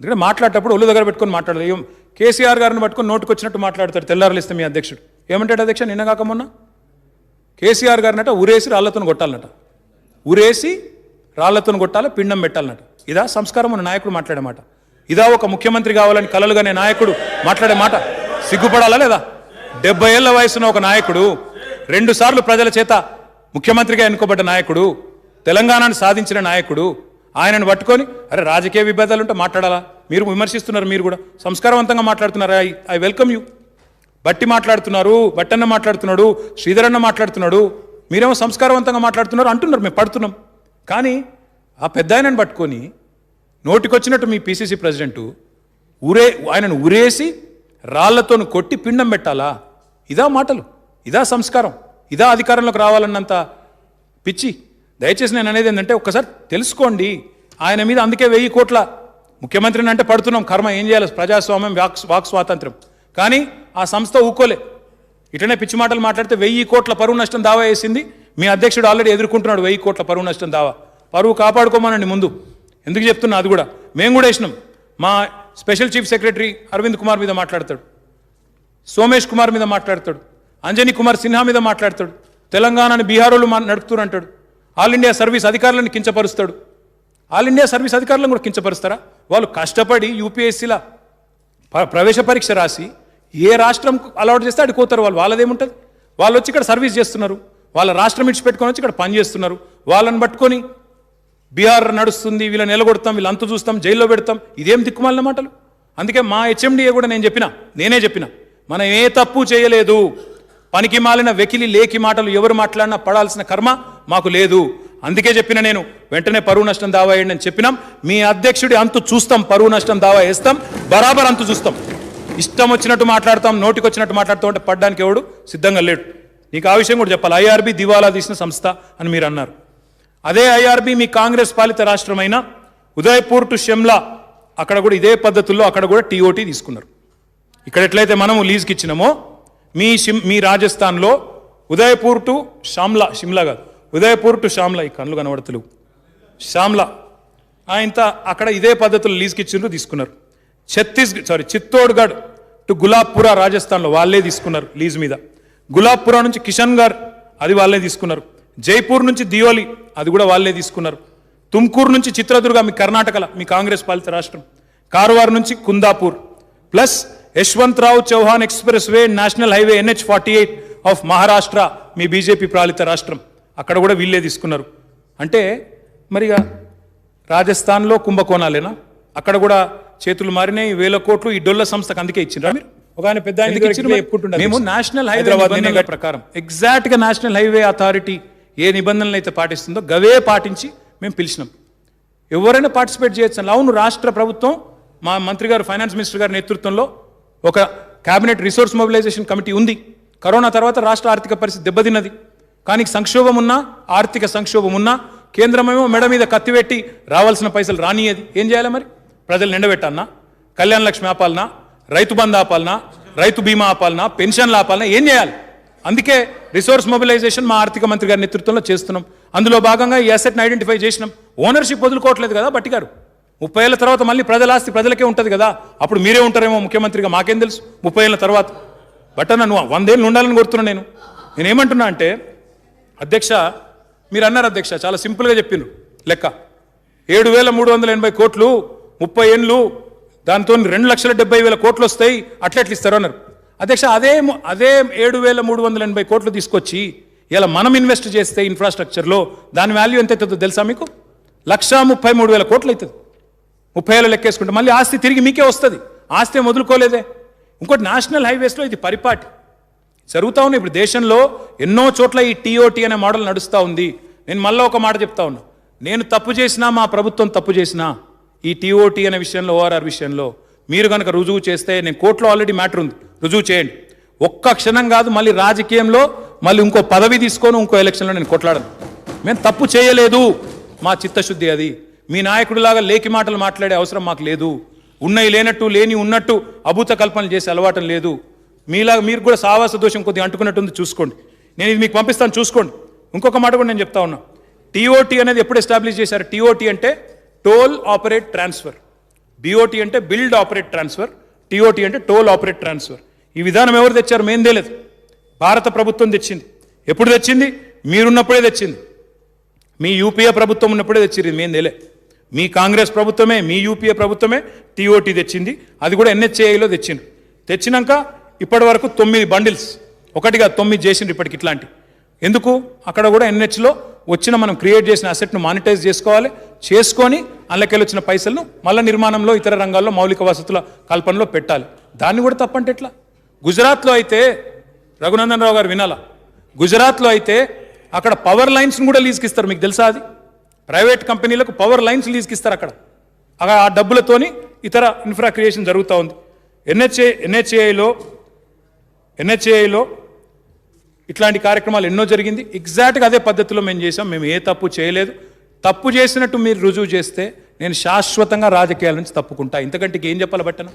ఎందుకంటే మాట్లాడేటప్పుడు ఒళ్ళు దగ్గర పెట్టుకొని మాట్లాడలేదు కేసీఆర్ గారిని పట్టుకొని నోటుకు వచ్చినట్టు మాట్లాడతాడు తెల్లారలిస్తే మీ అధ్యక్షుడు. ఏమంటాడు అధ్యక్ష నిన్న కాక మొన్న? కేసీఆర్ గారినట ఉరేసి రాళ్ళతో కొట్టాలన్నట. ఉరేసి రాళ్ళతో కొట్టాలి పిండం పెట్టాలన్నట. ఇదా సంస్కారం ఉన్న నాయకుడు మాట్లాడే మాట. ఇదా ఒక ముఖ్యమంత్రి కావాలని కలలుగానే నాయకుడు మాట్లాడే మాట. సిగ్గుపడాలా లేదా? డెబ్బై ఏళ్ళ వయసున్న ఒక నాయకుడు రెండుసార్లు ప్రజల చేత ముఖ్యమంత్రిగా ఎన్నుకోబడ్డ నాయకుడు తెలంగాణను సాధించిన నాయకుడు ఆయనను పట్టుకొని అరే రాజకీయ విభేదాలు ఉంటే మాట్లాడాలా? మీరు విమర్శిస్తున్నారు మీరు కూడా. సంస్కారవంతంగా మాట్లాడుతున్నారు ఐ ఐ వెల్కమ్ యూ. బట్టి మాట్లాడుతున్నారు బట్టన్న మాట్లాడుతున్నాడు శ్రీధరన్న మాట్లాడుతున్నాడు. మీరేమో సంస్కారవంతంగా మాట్లాడుతున్నారు అంటున్నారు మేము పడుతున్నాం. కానీ ఆ పెద్ద ఆయనను పట్టుకొని నోటికొచ్చినట్టు మీ పిసిసి ప్రెసిడెంటు ఊరే ఆయనను ఊరేసి రాళ్ళతో కొట్టి పిండం పెట్టాలా? ఇదా మాటలు ఇదా సంస్కారం ఇదా అధికారంలోకి రావాలన్నంత పిచ్చి. దయచేసి నేను అనేది ఏంటంటే ఒక్కసారి తెలుసుకోండి. ఆయన మీద అందుకే వెయ్యి కోట్ల ముఖ్యమంత్రిని అంటే పడుతున్నాం. కర్మ ఏం చేయాలి? ప్రజాస్వామ్యం వాక్ వాక్ స్వాతంత్రం కానీ ఆ సంస్థ ఊకోలే. ఇటనే పిచ్చి మాటలు మాట్లాడితే వెయ్యి కోట్ల పరువు నష్టం దావా వేసింది. మీ అధ్యక్షుడు ఆల్రెడీ ఎదుర్కొంటున్నాడు వెయ్యి కోట్ల పరువు నష్టం దావా. పరువు కాపాడుకోమనండి ముందు. ఎందుకు చెప్తున్నా అది కూడా. మేము కూడా వేసినాం. మా special chief secretary Aravind Kumar మీద మాట్లాడతాడు. సోమేష్ కుమార్ మీద మాట్లాడతాడు. అంజనీ కుమార్ సిన్హా మీద మాట్లాడతాడు. తెలంగాణని బీహారోళ్ళు మా నడుపుతూరు అంటాడు. ఆల్ ఇండియా సర్వీస్ అధికారులను కించపరుస్తాడు. ఆల్ ఇండియా సర్వీస్ అధికారులను కూడా కించపరుస్తారా? వాళ్ళు కష్టపడి యూపీఎస్సీల ప్రవేశ పరీక్ష రాసి ఏ రాష్ట్రం అలవాటు చేస్తే అడిగి పోతారు వాళ్ళు. వాళ్ళదేముంటుంది? వాళ్ళు వచ్చి ఇక్కడ సర్వీస్ చేస్తున్నారు. వాళ్ళ రాష్ట్రం ఇచ్చిపెట్టుకొని వచ్చి ఇక్కడ పని చేస్తున్నారు. వాళ్ళని పట్టుకొని బీహార్ నడుస్తుంది వీళ్ళని నిలగొడతాం వీళ్ళు చూస్తాం జైల్లో పెడతాం. ఇదేం దిక్కుమాలిన మాటలు? అందుకే మా హెచ్ఎండిఏ కూడా నేను చెప్పిన నేనే చెప్పిన మనం ఏ తప్పు చేయలేదు. పనికి మాలిన వెకిలి లేకి మాటలు ఎవరు మాట్లాడినా పడాల్సిన కర్మ మాకు లేదు. అందుకే చెప్పిన నేను వెంటనే పరువు నష్టం దావా వేయండి అని చెప్పినాం. మీ అధ్యక్షుడి అంతు చూస్తాం పరువు నష్టం దావా వేస్తాం బరాబర్ అంతు చూస్తాం. ఇష్టం వచ్చినట్టు మాట్లాడతాం నోటికి వచ్చినట్టు మాట్లాడుతూ ఉంటే పడ్డానికి ఎవడు సిద్ధంగా లేడు. నీకు ఆ విషయం కూడా చెప్పాలి. ఐఆర్బి దివాలా తీసిన సంస్థ అని మీరు అన్నారు. అదే ఐఆర్బి మీ కాంగ్రెస్ పాలిత రాష్ట్రమైన ఉదయపూర్ టు షిమ్లా అక్కడ కూడా ఇదే పద్ధతుల్లో అక్కడ కూడా టీఓటీ తీసుకున్నారు. ఇక్కడ ఎట్లయితే మనము లీజ్కి ఇచ్చినామో మీ షిమ్ మీ రాజస్థాన్లో ఉదయపూర్ టు షామ్లా షిమ్లా కాదు. ఉదయపూర్ టు శ్యామ్లా ఈ కళ్ళు కనబడతలు శ్యామ్లా ఆయన అక్కడ ఇదే పద్ధతులు లీజుకిచ్చిండ్రు తీసుకున్నారు. ఛత్తీస్గఢ్ సారీ చిత్తోడ్గఢ్ టు గులాబ్పుర రాజస్థాన్లో వాళ్ళే తీసుకున్నారు లీజ్ మీద. గులాబ్పురా నుంచి కిషన్ అది వాళ్ళే తీసుకున్నారు. జైపూర్ నుంచి దియోలి అది కూడా వాళ్ళే తీసుకున్నారు. తుమ్కూరు నుంచి చిత్రదుర్గ మీ కర్ణాటకల మీ కాంగ్రెస్ పాలిత రాష్ట్రం. కార్వార్ నుంచి Kundapur. Plus Yashwantrao Chavan expressway national highway NH forty eight of Maharashtra me BJP పాలిత రాష్ట్రం. అక్కడ కూడా వీళ్ళే తీసుకున్నారు. అంటే మరిగా రాజస్థాన్లో కుంభకోణాలేనా? అక్కడ కూడా చేతులు మారినాయి వేల కోట్లు ఈ డొల్ల సంస్థకు అందుకే ఇచ్చిండ్రా మీరు? ఒక ఆయన పెద్ద. మేము నేషనల్ హైదరాబాద్ నిబంధనల ప్రకారం. ఎగ్జాక్ట్గా నేషనల్ హైవే అథారిటీ ఏ నిబంధనలు అయితే పాటిస్తుందో గవే పాటించి మేము పిలిచినాం. ఎవరైనా పార్టిసిపేట్ చేయొచ్చు. అవును రాష్ట్ర ప్రభుత్వం మా మంత్రి గారు ఫైనాన్స్ మినిస్టర్ గారి నేతృత్వంలో ఒక కేబినెట్ రిసోర్స్ మొబిలైజేషన్ కమిటీ ఉంది. కరోనా తర్వాత రాష్ట్ర ఆర్థిక పరిస్థితి దెబ్బతిన్నది. కానీ సంక్షోభం ఉన్నా ఆర్థిక సంక్షోభం ఉన్నా కేంద్రమేమో మెడ మీద కత్తిపెట్టి రావాల్సిన పైసలు రానియది ఏం చేయాలి మరి? ప్రజలు నిండబెట్టన్నా కళ్యాణ లక్ష్మి ఆపాలనా? రైతు బంధు ఆపాలనా? రైతు బీమా ఆపాలనా? పెన్షన్లు ఆపాలనా? ఏం చేయాలి? అందుకే రిసోర్స్ మొబిలైజేషన్ మా ఆర్థిక మంత్రి గారి నేతృత్వంలో చేస్తున్నాం. అందులో భాగంగా ఈ అసెట్ని ఐడెంటిఫై చేసినాం. ఓనర్షిప్ వదులుకోవట్లేదు కదా బట్టి గారు. ముప్పై ఏళ్ళ తర్వాత మళ్ళీ ప్రజల ఆస్తి ప్రజలకే ఉంటుంది కదా. అప్పుడు మీరే ఉంటారేమో ముఖ్యమంత్రిగా మాకేం తెలుసు? ముప్పై ఏళ్ళ తర్వాత. బట్ అన్న నువ్వు వందేళ్ళు ఉండాలని కోరుతున్నాను నేను. నేనేమంటున్నా అంటే అధ్యక్ష మీరు అన్నారు అధ్యక్ష చాలా సింపుల్గా చెప్పిండ్రు లెక్క. ఏడు వేల మూడు వందల ఎనభై కోట్లు ముప్పై ఏళ్ళు దాంతో రెండు లక్షల డెబ్బై వేల కోట్లు వస్తాయి అట్లెట్లు ఇస్తారు అన్నారు. అధ్యక్ష అదే అదే ఏడు వేల మూడు వందల ఎనభై కోట్లు తీసుకొచ్చి ఇలా మనం ఇన్వెస్ట్ చేస్తే ఇన్ఫ్రాస్ట్రక్చర్లో దాని వాల్యూ ఎంత అవుతుందో తెలుసా మీకు? లక్షా ముప్పై మూడు వేల కోట్లు అవుతుంది. ముప్పై వేలు లెక్కేసుకుంటే మళ్ళీ ఆస్తి తిరిగి మీకే వస్తుంది. ఆస్తి వదులుకోలేదే. ఇంకోటి నేషనల్ హైవేస్లో ఇది పరిపాటి. జరుగుతూ ఉన్నాయి ఇప్పుడు దేశంలో ఎన్నో చోట్ల ఈ టీఓటీ అనే మోడల్ నడుస్తూ ఉంది. నేను మళ్ళీ ఒక మాట చెప్తా ఉన్నా. నేను తప్పు చేసినా మా ప్రభుత్వం తప్పు చేసినా ఈ టీఓటీ అనే విషయంలో ఓఆర్ఆర్ విషయంలో మీరు కనుక రుజువు చేస్తే నేను కోర్టులో ఆల్రెడీ మ్యాటర్ ఉంది. రుజువు చేయండి. ఒక్క క్షణం కాదు మళ్ళీ రాజకీయంలో మళ్ళీ ఇంకో పదవి తీసుకొని ఇంకో ఎలక్షన్లో నేను కొట్లాడను. మేము తప్పు చేయలేదు. మా చిత్తశుద్ధి అది. మీ నాయకుడిలాగా లేకి మాటలు మాట్లాడే అవసరం మాకు లేదు. ఉన్నవి లేనట్టు లేని ఉన్నట్టు అభూత కల్పనలు చేసే అలవాటం లేదు. మీలా మీరు కూడా సావాస దోషం కొద్దిగా అంటుకున్నట్టుంది చూసుకోండి. నేను ఇది మీకు పంపిస్తాను చూసుకోండి. ఇంకొక మాట కూడా నేను చెప్తా ఉన్నా. టీఓటీ అనేది ఎప్పుడు ఎస్టాబ్లిష్ చేశారు? టీఓటీ అంటే టోల్ ఆపరేట్ ట్రాన్స్ఫర్. బిఓటీ అంటే బిల్డ్ ఆపరేట్ ట్రాన్స్ఫర్. టీఓటీ అంటే టోల్ ఆపరేట్ ట్రాన్స్ఫర్. ఈ విధానం ఎవరు తెచ్చారు? మేం తెలియదు. భారత ప్రభుత్వం తెచ్చింది. ఎప్పుడు తెచ్చింది? మీరున్నప్పుడే తెచ్చింది. మీ యూపీఏ ప్రభుత్వం ఉన్నప్పుడే తెచ్చింది. మేం తెలియ మీ కాంగ్రెస్ ప్రభుత్వమే మీ యూపీఏ ప్రభుత్వమే టీఓటీ తెచ్చింది. అది కూడా ఎన్హెచ్ఏఐలో తెచ్చింది. తెచ్చినాక ఇప్పటి వరకు తొమ్మిది బండిల్స్ ఒకటిగా తొమ్మిది చేసిండ్రు ఇప్పటికి ఇట్లాంటి. ఎందుకు? అక్కడ కూడా ఎన్హెచ్లో వచ్చిన మనం క్రియేట్ చేసిన అసెట్ను మానిటైజ్ చేసుకోవాలి చేసుకొని అందులోకెళ్ళి వచ్చిన పైసలను మళ్ళీ నిర్మాణంలో ఇతర రంగాల్లో మౌలిక వసతుల కల్పనలో పెట్టాలి. దాన్ని కూడా తప్పంటే ఎట్లా? గుజరాత్లో అయితే రఘునందన్ రావు గారు వినాలా? గుజరాత్లో అయితే అక్కడ పవర్ లైన్స్ని కూడా లీజ్కి ఇస్తారు మీకు తెలుసా అది? ప్రైవేట్ కంపెనీలకు పవర్ లైన్స్ లీజ్కి ఇస్తారు అక్కడ. అక్కడ ఆ డబ్బులతోని ఇతర ఇన్ఫ్రా క్రియేషన్ జరుగుతూ ఉంది. ఎన్హెచ్ఏ ఎన్హెచ్ఏఐలో ఎన్హెచ్ఏలో ఇట్లాంటి కార్యక్రమాలు ఎన్నో జరిగింది. ఎగ్జాక్ట్గా అదే పద్ధతిలో మేము చేసాం మేము ఏ తప్పు చేయలేదు. తప్పు చేసినట్టు మీరు రుజువు చేస్తే నేను శాశ్వతంగా రాజకీయాల నుంచి తప్పుకుంటా. ఇంతకంటే ఏం చెప్పాలి బట్టను?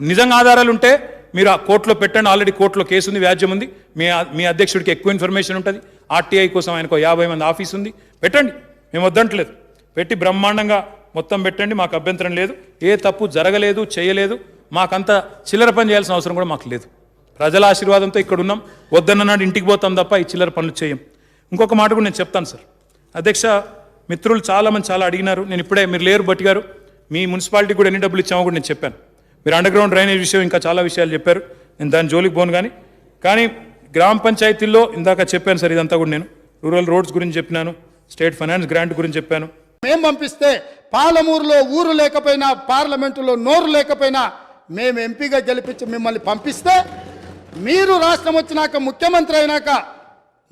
నిజంగా ఆధారాలు ఉంటే మీరు ఆ కోర్టులో పెట్టండి. ఆల్రెడీ కోర్టులో కేసు ఉంది వ్యాజ్యం ఉంది. మీ మీ అధ్యక్షుడికి ఎక్కువ ఇన్ఫర్మేషన్ ఉంటుంది. ఆర్టీఐ కోసం ఆయనకు యాభై మంది ఆఫీస్ ఉంది. పెట్టండి. మేము వద్దంటలేదు. పెట్టి బ్రహ్మాండంగా మొత్తం పెట్టండి. మాకు అభ్యంతరం లేదు. ఏ తప్పు జరగలేదు చేయలేదు మాకంత చిల్లర పని చేయాల్సిన అవసరం కూడా మాకు లేదు. ప్రజల ఆశీర్వాదంతో ఇక్కడ ఉన్నాం వద్దన్న నాడు ఇంటికి పోతాం తప్ప ఈ చిల్లర పనులు చేయం. ఇంకొక మాట కూడా నేను చెప్తాను సార్. అధ్యక్ష మిత్రులు చాలామంది చాలా అడిగినారు. నేను ఇప్పుడే మీరు లేరు బట్టి గారు. మీ మున్సిపాలిటీ కూడా ఎన్ని డబ్బులు ఇచ్చామో కూడా నేను చెప్పాను. మీరు అండర్ గ్రౌండ్ డ్రైనేజ్ విషయం ఇంకా చాలా విషయాలు చెప్పారు. నేను దాని జోలికి పోను కానీ కానీ గ్రామ పంచాయతీల్లో ఇందాక చెప్పాను సార్ ఇదంతా కూడా నేను. రూరల్ రోడ్స్ గురించి చెప్పినాను. స్టేట్ ఫైనాన్స్ గ్రాంట్ గురించి చెప్పాను. మేము పంపిస్తే పాలమూరులో ఊరు లేకపోయినా పార్లమెంటులో నోరు లేకపోయినా మేము ఎంపీగా గెలిపించి మిమ్మల్ని పంపిస్తే మీరు రాష్ట్రం వచ్చినాక ముఖ్యమంత్రి అయినాక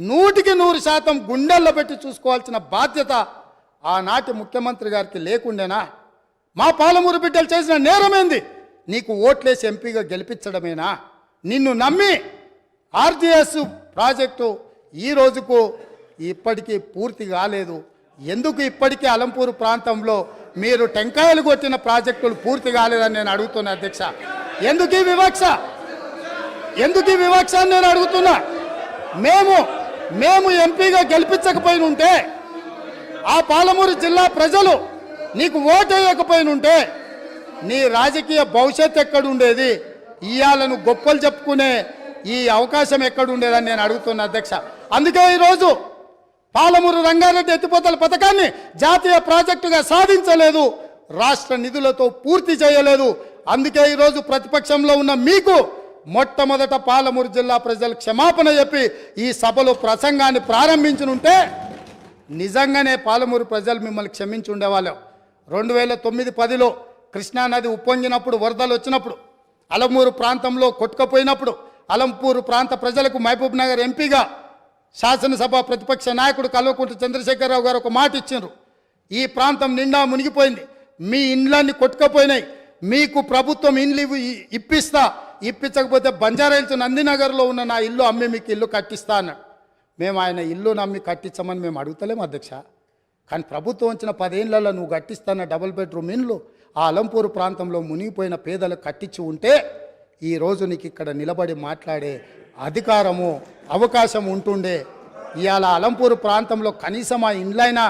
నూటికి నూరు శాతం గుండెల్లో పెట్టి చూసుకోవాల్సిన బాధ్యత ఆనాటి ముఖ్యమంత్రి గారికి లేకుండేనా? మా పాలమూరు బిడ్డలు చేసిన నేరమేంది? నీకు ఓట్లేసి ఎంపీగా గెలిపించడమేనా? నిన్ను నమ్మి ఆర్జీఎస్ ప్రాజెక్టు ఈ రోజుకు ఇప్పటికీ పూర్తి కాలేదు. ఎందుకు ఇప్పటికీ అలంపూరు ప్రాంతంలో మీరు టెంకాయలు కొట్టిన ప్రాజెక్టులు పూర్తి కాలేదని నేను అడుగుతున్నా అధ్యక్ష. ఎందుకు ఈ వివక్ష? ఎందుకు ఈ వివక్ష నేను అడుగుతున్నా? మేము మేము ఎంపీగా గెలిపించకపోయిన ఉంటే ఆ పాలమూరు జిల్లా ప్రజలు నీకు ఓటేయకపోయినుంటే నీ రాజకీయ భవిష్యత్ ఎక్కడుండేది? ఇయాలను గొప్పలు చెప్పుకునే ఈ అవకాశం ఎక్కడుండేదని నేను అడుగుతున్నా అధ్యక్ష. అందుకే ఈరోజు పాలమూరు రంగారెడ్డి ఎత్తిపోతల పథకాన్ని జాతీయ ప్రాజెక్టుగా సాధించలేదు రాష్ట్ర నిధులతో పూర్తి చేయలేదు. అందుకే ఈరోజు ప్రతిపక్షంలో ఉన్న మీకు మొట్టమొదట పాలమూరు జిల్లా ప్రజలు క్షమాపణ చెప్పి ఈ సభలో ప్రసంగాన్ని ప్రారంభించనుంటే నిజంగానే పాలమూరు ప్రజలు మిమ్మల్ని క్షమించి ఉండేవాళ్ళం. రెండు వేల తొమ్మిది పదిలో కృష్ణానది ఉప్పొంగినప్పుడు వరదలు వచ్చినప్పుడు అలమూరు ప్రాంతంలో కొట్టుకపోయినప్పుడు అలంపూరు ప్రాంత ప్రజలకు మహబూబ్ నగర్ ఎంపీగా శాసనసభ ప్రతిపక్ష నాయకుడు కల్వకుంట్ల చంద్రశేఖరరావు గారు ఒక మాట ఇచ్చిండ్రు. ఈ ప్రాంతం నిండా మునిగిపోయింది. మీ ఇండ్లన్నీ కొట్టుకపోయినాయి. మీకు ప్రభుత్వం ఇండ్లు ఇ- ఇప్పిస్తా. ఇప్పించకపోతే బంజారాయిల్స్ నందినగర్లో ఉన్న నా ఇల్లు అమ్మి మీకు ఇల్లు కట్టిస్తా అన్నాడు. మేము ఆయన ఇల్లు నమ్మి కట్టించమని మేము అడుగుతలేము అధ్యక్ష. కానీ ప్రభుత్వం వచ్చిన పదేళ్ళలో నువ్వు కట్టిస్తాన డబుల్ బెడ్రూమ్ ఇండ్లు ఆ అలంపూరు ప్రాంతంలో మునిగిపోయిన పేదలకు కట్టించి ఉంటే ఈ రోజు నీకు ఇక్కడ నిలబడి మాట్లాడే అధికారము అవకాశం ఉంటుండే. ఇవాళ అలంపూరు ప్రాంతంలో కనీసం ఆ ఇండ్లైనా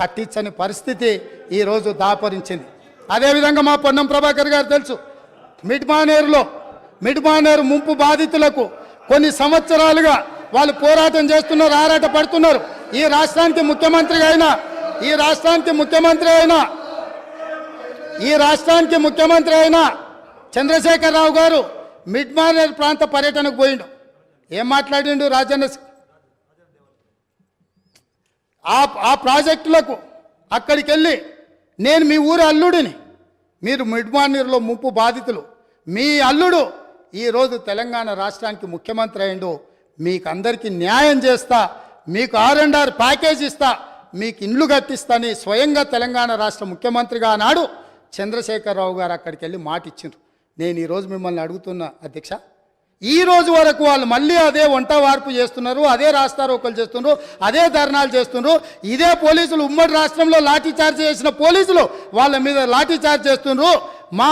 కట్టించని పరిస్థితి ఈరోజు దాపరించింది. అదేవిధంగా మా పొన్నం ప్రభాకర్ గారు తెలుసు మిడ్మానేరులో మిడ్మానేరు ముంపు బాధితులకు కొన్ని సంవత్సరాలుగా వాళ్ళు పోరాటం చేస్తున్నారు ఆరాట పడుతున్నారు. ఈ రాష్ట్రానికి ముఖ్యమంత్రి అయినా ఈ రాష్ట్రానికి ముఖ్యమంత్రి అయినా ఈ రాష్ట్రానికి ముఖ్యమంత్రి అయినా చంద్రశేఖరరావు గారు మిడ్మానేర్ ప్రాంత పర్యటనకు పోయిండు. ఏం మాట్లాడిండు రాజన్న ఆ ఆ ప్రాజెక్టులకు అక్కడికి వెళ్ళి నేను మీ ఊరి అల్లుడిని. మీరు మిడ్మానర్లో ముంపు బాధితులు. మీ అల్లుడు ఈరోజు తెలంగాణ రాష్ట్రానికి ముఖ్యమంత్రి అయ్యిండు. మీకు అందరికీ న్యాయం చేస్తా. మీకు ఆర్ అండ్ ఆర్ ప్యాకేజ్ ఇస్తా. మీకు ఇండ్లు కట్టిస్తాని స్వయంగా తెలంగాణ రాష్ట్ర ముఖ్యమంత్రిగా ఆనాడు చంద్రశేఖరరావు గారు అక్కడికి వెళ్ళి మాట ఇచ్చిండ్రు నేను ఈరోజు మిమ్మల్ని అడుగుతున్నా అధ్యక్ష. ఈ రోజు వరకు వాళ్ళు మళ్ళీ అదే వంట వార్పు చేస్తున్నారు అదే రాస్తారోకలు చేస్తున్నారు అదే ధర్నాలు చేస్తున్నారు. ఇదే పోలీసులు ఉమ్మడి రాష్ట్రంలో లాఠీ చార్జ్ చేసిన పోలీసులు వాళ్ళ మీద లాఠీ చార్జ్ చేస్తున్నారు. మా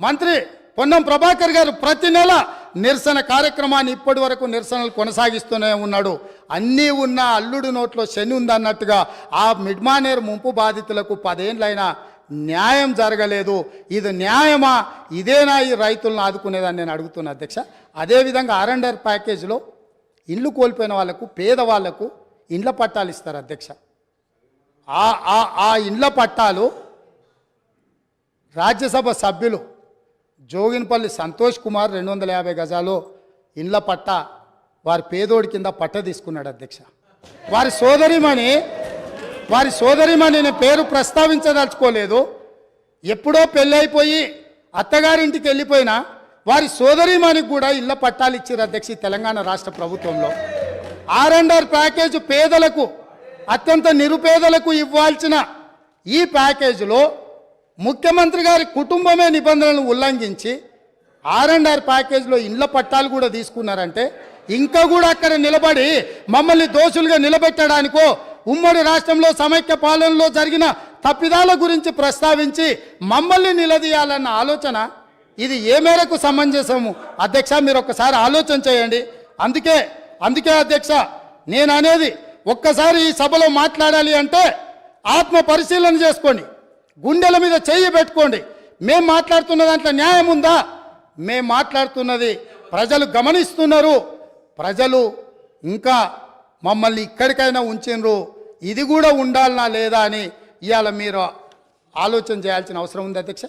మంత్రి పొన్నం ప్రభాకర్ గారు ప్రతి నెల నిరసన కార్యక్రమాన్ని ఇప్పటి వరకు నిరసనలు కొనసాగిస్తూనే ఉన్నాడు. అన్నీ ఉన్న అల్లుడు నోట్లో శని ఉందన్నట్టుగా ఆ మిడ్మానేర్ ముంపు బాధితులకు పదేండ్లైనా న్యాయం జరగలేదు. ఇది న్యాయమా? ఇదేనా ఈ రైతులను ఆదుకునేదని నేను అడుగుతున్నా అధ్యక్ష. అదేవిధంగా ఆర్ఎండర్ ప్యాకేజీలో ఇండ్లు కోల్పోయిన వాళ్ళకు పేదవాళ్ళకు ఇండ్ల పట్టాలు ఇస్తారు అధ్యక్ష. ఆ ఆ ఆ ఇండ్ల పట్టాలు రాజ్యసభ సభ్యులు జోగినపల్లి సంతోష్ కుమార్ రెండు వందల యాభై గజాలు ఇండ్ల పట్ట వారి పేదోడి కింద పట్ట తీసుకున్నాడు అధ్యక్ష. వారి సోదరిమణి వారి సోదరిమణి నేను పేరు ప్రస్తావించదలుచుకోలేదు. ఎప్పుడో పెళ్ళైపోయి అత్తగారింటికి వెళ్ళిపోయినా వారి సోదరిమణికి కూడా ఇళ్ళ పట్టాలు ఇచ్చారు అధ్యక్ష తెలంగాణ రాష్ట్ర ప్రభుత్వంలో. ఆర్ అండ్ ఆర్ ప్యాకేజ్ పేదలకు అత్యంత నిరుపేదలకు ఇవ్వాల్సిన ఈ ప్యాకేజీలో ముఖ్యమంత్రి గారి కుటుంబమే నిబంధనలను ఉల్లంఘించి ఆర్ అండ్ ఆర్ ప్యాకేజ్లో ఇండ్ల పట్టాలు కూడా తీసుకున్నారంటే ఇంకా కూడా అక్కడ నిలబడి మమ్మల్ని దోషులుగా నిలబెట్టడానికో ఉమ్మడి రాష్ట్రంలో సమైక్య పాలనలో జరిగిన తప్పిదాల గురించి ప్రస్తావించి మమ్మల్ని నిలదీయాలన్న ఆలోచన ఇది ఏ మేరకు సమంజసము? అధ్యక్ష మీరు ఒక్కసారి ఆలోచన చేయండి. అందుకే అందుకే అధ్యక్ష నేను అనేది ఒక్కసారి ఈ సభలో మాట్లాడాలి అంటే ఆత్మ పరిశీలన చేసుకోండి. గుండెల మీద చెయ్యి పెట్టుకోండి. మేము మాట్లాడుతున్న దాంట్లో న్యాయం ఉందా? మేం మాట్లాడుతున్నది ప్రజలు గమనిస్తున్నారు. ప్రజలు ఇంకా మమ్మల్ని ఇక్కడికైనా ఉంచినరు. ఇది కూడా ఉండాలనా లేదా అని ఇవాళ మీరు ఆలోచన చేయాల్సిన అవసరం ఉంది అధ్యక్ష.